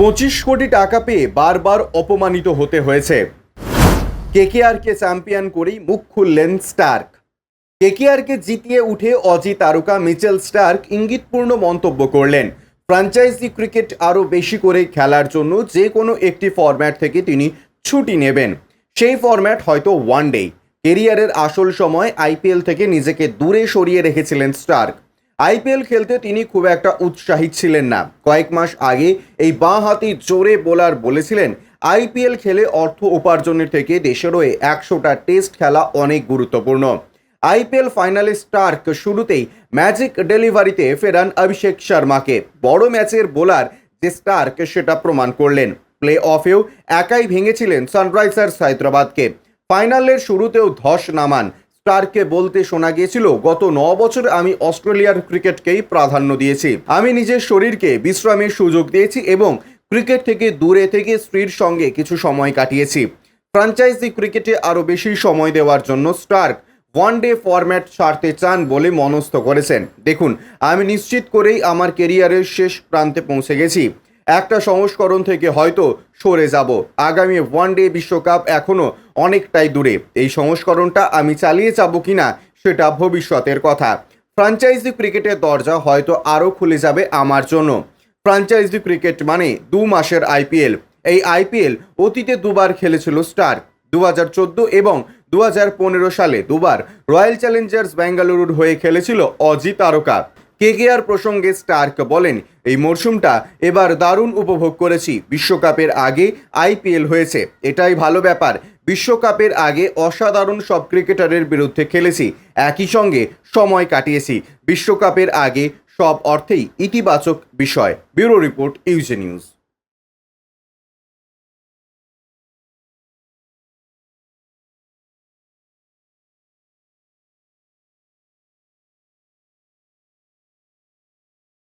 পঁচিশ কোটি টাকা পেয়ে বারবার অপমানিত হতে হয়েছে। কেকেআরকে চ্যাম্পিয়ন করেই মুখ খুললেন স্টার্ক। কেকেআরকে জিতিয়ে উঠে অজি তারকা মিচেল স্টার্ক ইঙ্গিতপূর্ণ মন্তব্য করলেন। ফ্র্যাঞ্চাইজি ক্রিকেট আরও বেশি করে খেলার জন্য যে কোনো একটি ফরম্যাট থেকে তিনি ছুটি নেবেন। সেই ফরম্যাট হয়তো ওয়ান ডে কেরিয়ারের আসল সময় আইপিএল থেকে নিজেকে দূরে সরিয়ে রেখেছিলেন স্টার্ক। আইপিএল খেলতে তিনি খুব একটা উৎসাহী ছিলেন না। কয়েক মাস আগে এই বাঁ হাতি জোরে বোলার বলেছিলেন, আইপিএল খেলে অর্থ উপার্জনের থেকে দেশের হয়ে একশোটা টেস্ট খেলা অনেক গুরুত্বপূর্ণ। আইপিএল ফাইনালে স্টার্ক শুরুতেই ম্যাজিক ডেলিভারিতে ফেরান অভিষেক শর্মাকে। বড় ম্যাচের বোলার যে স্টার্ক সেটা প্রমাণ করলেন। প্লে অফেও একাই ভেঙেছিলেন সানরাইজার্স হায়দ্রাবাদকে। ফাইনালের শুরুতেও ধস নামান স্টারকে বলতে শোনা গিয়েছিল, গত ন বছর আমি অস্ট্রেলিয়ার ক্রিকেটকেই প্রাধান্য দিয়েছি। আমি নিজের শরীরকে বিশ্রামের সুযোগ দিয়েছি এবং ক্রিকেট থেকে দূরে থেকে স্ত্রীর সঙ্গে কিছু সময় কাটিয়েছি। ফ্রাঞ্চাইজি ক্রিকেটে আরও বেশি সময় দেওয়ার জন্য স্টার্ক ওয়ান ডে ফরম্যাট ছাড়তে চান বলে মনস্থ করেছেন। দেখুন, আমি নিশ্চিত করেই আমার কেরিয়ারের শেষ প্রান্তে পৌঁছে গেছি। একটা সংস্করণ থেকে হয়তো সরে যাব। আগামী ওয়ান ডে বিশ্বকাপ এখনও অনেকটাই দূরে। এই সংস্করণটা আমি চালিয়ে যাব কিনা সেটা ভবিষ্যতের কথা। ফ্রাঞ্চাইজি ক্রিকেটের দরজা হয়তো আরও খুলে যাবে আমার জন্য। ফ্রাঞ্চাইজি ক্রিকেট মানে দু মাসের আইপিএল এই আইপিএল অতীতে দুবার খেলেছিল স্টার দু হাজার চোদ্দ এবং দু হাজার পনেরো সালে দুবার। রয়্যাল চ্যালেঞ্জার্স বেঙ্গালুরুর হয়ে খেলেছিল অজি তারকা। কেকেআর প্রসঙ্গে স্টার্ক বলেন, এই মরশুমটা এবার দারুণ উপভোগ করেছি। বিশ্বকাপের আগে আইপিএল হয়েছে, এটাই ভালো ব্যাপার। বিশ্বকাপের আগে অসাধারণ সব ক্রিকেটারের বিরুদ্ধে খেলেছি, একই সঙ্গে সময় কাটিয়েছি। বিশ্বকাপের আগে সব অর্থেই ইতিবাচক বিষয়। ব্যুরো রিপোর্ট, ইউজে নিউজ।